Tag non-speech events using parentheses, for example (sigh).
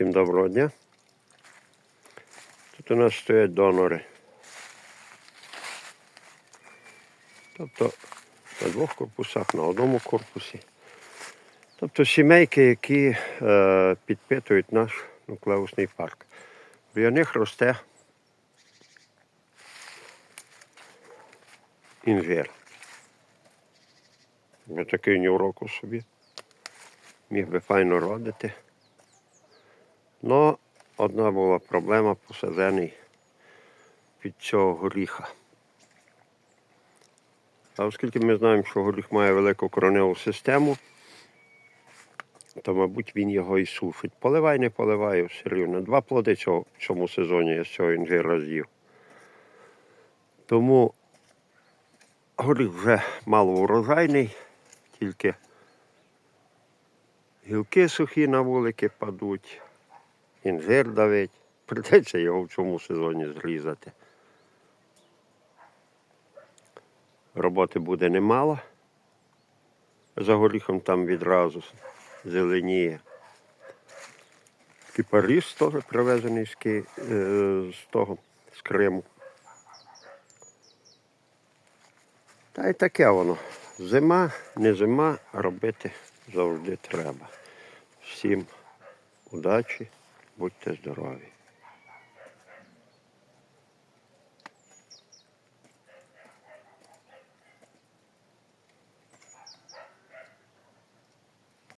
Всім доброго дня. Тут у нас стоять донори. Тобто на двох корпусах, на одному корпусі. Тобто сімейки, які е, підпитують наш нуклеусний парк. Біля них росте інжир. Ось такий нюроку собі. Міг би файно родити. Но одна була проблема посаджений під цього горіха. А оскільки ми знаємо, що горіх має велику короневу систему, то, мабуть, він його і сушить. Поливай, не поливай, все рівно. Два плоди цього, в цьому сезоні я з цього інжира з'їв. Тому горіх вже мало урожайний, тільки гілки сухі на вулики падуть, інжир давить. (laughs) Придеться його в цьому сезоні зрізати. Роботи буде немало. За горіхом там відразу зеленіє. Кипаріс теж привезений з, Ки... е, з того, з Криму. Та й таке воно. Зима, не зима, робити завжди треба. Всім удачі, будьте здорові.